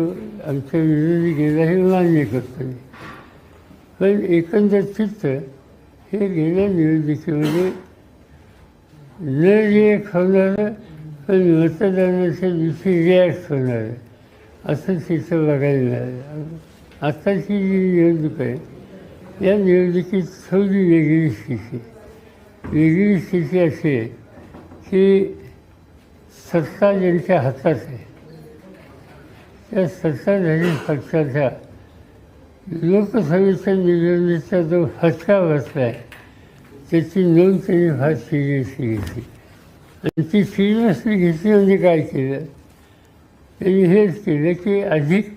आमच्या विरोधी गेला हे मान्य करतो मी पण एकंदर चित्र हे गेल्या निवडणुकीमध्ये न रिॲक्ट होणारं पण मतदानाच्या दिवशी रिॲक्ट होणारं असं चित्र बघायला मिळालं आत्ताची जी निवडणूक आहे या निवडणुकीत थोडी वेगळी स्थिती वेगळी स्थिती अशी आहे की सत्ता ज्यांच्या हातात आहे त्या सत्ताधारी पक्षाचा लोकसभेच्या निवडणुकीचा जो फटका बसला आहे त्याची नोंद त्यांनी फार सिरियसली घेतली आणि ती सिरियसली घेतली म्हणजे काय केलं? त्यांनी हेच केलं की अधिक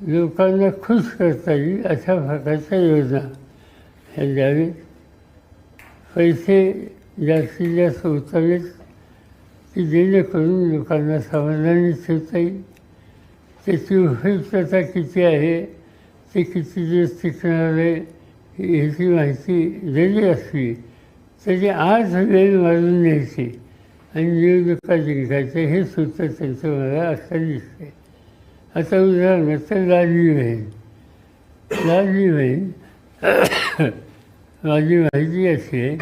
लोकांना खुश करता येईल अशा प्रकारच्या योजना. ह्या द्यावेत पैसे जास्तीत जास्त उतरवेत की जेणेकरून लोकांना समाधानी ठेवता येईल. त्याची उपयुक्तता किती आहे? ते किती दिवस टिकणार आहे? ह्याची माहिती जरी असली तरी आज वेळ मारून न्यायची आणि निवडणुका जिंकायचं हे सूत्र त्यांचं मला असं दिसतंय. आता उदाहरणार्थ लाडली बहीण लाडली बहीण माझी माहिती अशी आहे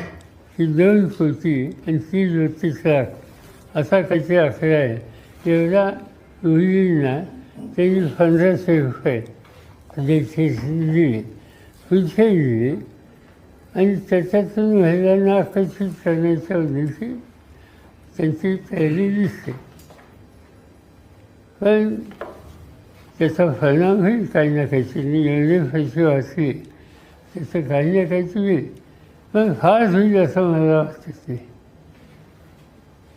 की दोन कोटी आणि तीन बत्तीस लाख असा काहीतरी आकडा आहे. एवढा मुलींना त्यांनी पंधराशे रुपये देखील दिले आणि त्याच्यातून महिलांना आकर्षित करण्याच्या उद्देशी त्यांची तयारी दिसते पण त्याचा परिणाम होईल काही ना काहीतरी एवढे पैसे वाचले त्याचं काही ना काहीतरी पण फार होईल असं मला वाटतं ते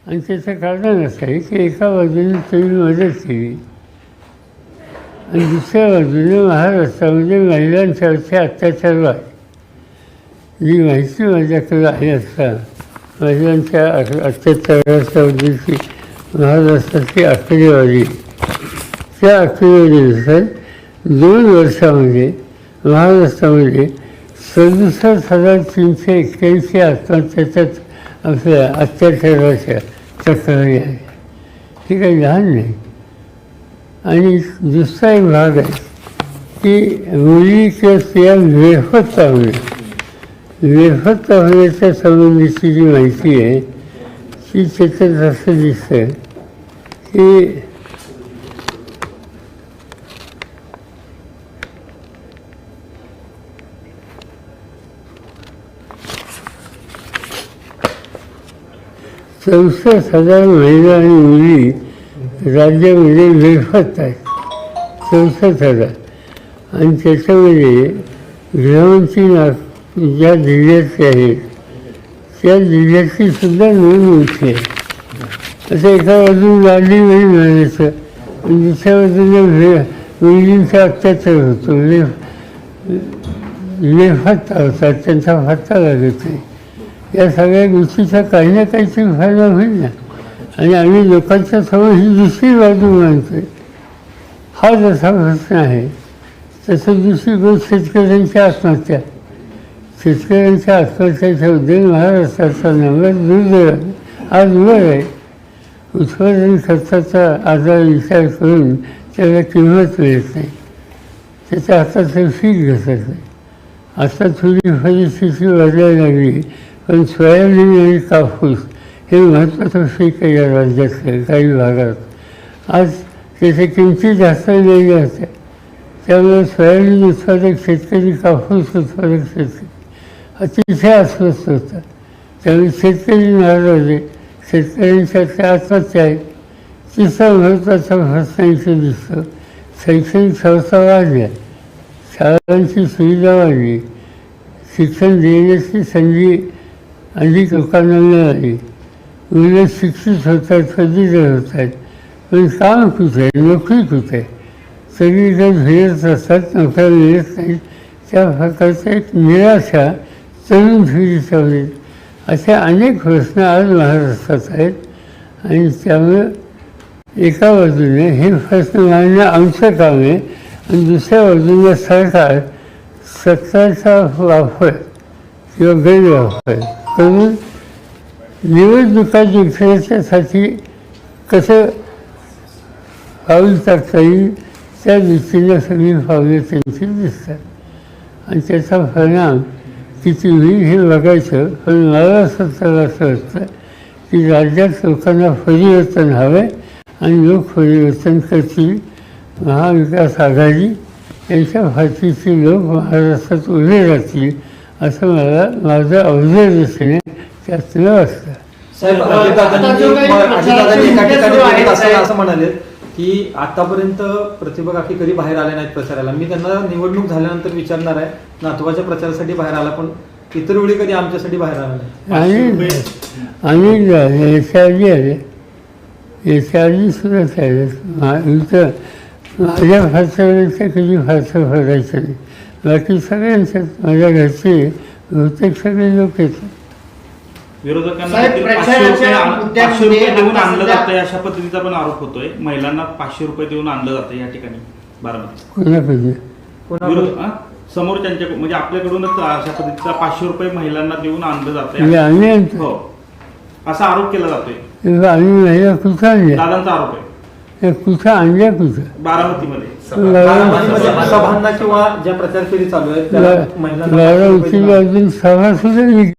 आणि त्याचं कारण असं आहे की एका बाजूने तुम्ही मदत केली आणि दुसऱ्या बाजूने महाराष्ट्रामध्ये महिलांसारखे अत्याचार वाढले जी माहिती माझ्याकडे आहे असता महिलांच्या अत्याचाराच्याबद्दलची महाराष्ट्राची आकडेवारी त्या आकडेवारीनुसार दोन वर्षामध्ये महाराष्ट्रामध्ये सदुसष्ट हजार तीनशे एक्क्याऐंशी आत्महत्याच्यात आपल्या अत्याचाराच्या तक्रारी आहे हे काही लहान नाही आणि दुसरा एक भाग आहे की मुलीच्या स्त्रिया बेफत्ता होणे वेफत होण्याच्या संबंधीची जी माहिती आहे ती त्याच्यात असं दिसतं की चौसष्ट हजार महिला आणि मुली राज्यामध्ये बेफत आहेत चौसष्ट हजार आणि त्याच्यामध्ये गृहमंत्री नाग ज्या जिल्ह्याचे आहेत त्या जिल्ह्याची सुद्धा नोंद मोठी आहे असं एका बाजून लाडली वेळी म्हणायचं आणि दुसऱ्या बाजूने वेळ मुलींचा अत्याचार होतो. ले लेफत्ता होतात त्यांचा फत्ता लागत नाही. या सगळ्या गोष्टीचा काही ना काहीतरी फायदा होईल ना. आणि आम्ही लोकांच्या समोर ही दुसरी बाजू मानतोय. हा जसा प्रश्न आहे तसं दुसरी गोष्ट शेतकऱ्यांच्या आत्महत्या. शेतकऱ्यांच्या आत्महत्याच्या उद्योग महाराष्ट्राचा नंबर दुर्दैव आज वर आहे. उत्पादन खर्चाचा आजार विचार करून त्याला किंमत मिळत नाही. त्याच्या हाताचं पीक घसरत नाही आता थोडी परिस्थिती वाढायला लागली पण सोयाबीन आणि कापूस हे महत्त्वाचं पीक आहे या असेल काही भागात. आज त्याच्या किमती जास्त वेगळ्या होत्या त्यामुळे सोयाबीन उत्पादक शेतकरी कापूस उत्पादक शेतकरी अतिशय अस्वस्थ होतात. त्यामुळे शेतकरी नाराज होते शेतकऱ्यांच्या त्या आत्महत्या आहेत तिसरा महत्त्वाचा प्रश्नांचं दिसतं. शैक्षणिक संस्था वाढल्या शाळांची सुविधा वाढली. शिक्षण देण्याची संधी अधिक लोकांना मिळाली. मुलं शिक्षित होत आहेत पदवीधर होत आहेत पण काम कुठे नोकरी कुठे आहे सगळीकडे फिरत असतात नोकऱ्या मिळत नाही त्या प्रकारचा एक निराशा तरुण पिढीच्या होईल असे अनेक प्रश्न आज महाराष्ट्रात आहेत आणि त्यामुळं एका बाजूने हे प्रश्न मांडणं आमचं काम आहे आणि दुसऱ्या बाजूने सरकार सत्ताचा वापर किंवा गैरवापर करून निवडणुका जिंकण्याच्यासाठी कसं पाऊल टाकता येईल त्या दृष्टीने सगळी पावले त्यांची दिसतात. आणि त्याचा परिणाम किती होईल हे बघायचं पण मला असं तर असं वाटतं की राज्यात लोकांना परिवर्तन हवं आणि लोक परिवर्तन करतील. महाविकास आघाडी यांच्या फाशीचे लोक महाराष्ट्रात उभे राहतील असं मला माझं अवजय दिसणे त्यातलं असतं. साहेब जो. असं म्हणाले की आतापर्यंत प्रतिभा काकी कधी बाहेर आल्या नाहीत प्रचाराला. मी त्यांना निवडणूक झाल्यानंतर विचारणार आहे नातवाच्या प्रचारासाठी बाहेर आला पण इतर वेळी कधी आमच्यासाठी बाहेर आला नाही. आणि आणि याच्या आधी आले याच्या आधी सुद्धा इथं माझ्या फारसावरच्या कधी फारसं भरायचं नाही. बाकी सगळ्यांच्यात माझ्या घरचे बहुतेक सगळे लोक येतात विरोधकांना साहेब, देखील पाचशे प्रचाराच्या रुपये मुद्द्यामध्ये देऊन आता आणलं सध्या- जातं अशा पद्धतीचा पण आरोप होतोय. महिलांना पाचशे रुपये देऊन आणलं जातं या ठिकाणी बारामती कोणाकडे पुन्हा विरोध हा? समोर त्यांच्या म्हणजे आपल्याकडूनच अशा पद्धतीचा पाचशे रुपये महिलांना देऊन आणलं म्हणजे जातं आम्ही आणतो हो. असा आरोप केला जातोय. तेव्हा आम्ही महिला कुठं आणल्या? दादांचा आरोप आहे. त्या कुठं आणल्या कुठं? बारामतीमध्ये. बारामतीमध्ये सभांना किंवा ज्या प्रचार फेरी चालू आहेत त्याला महिलांना बारामतीला अजून सभा सुद्धा निघ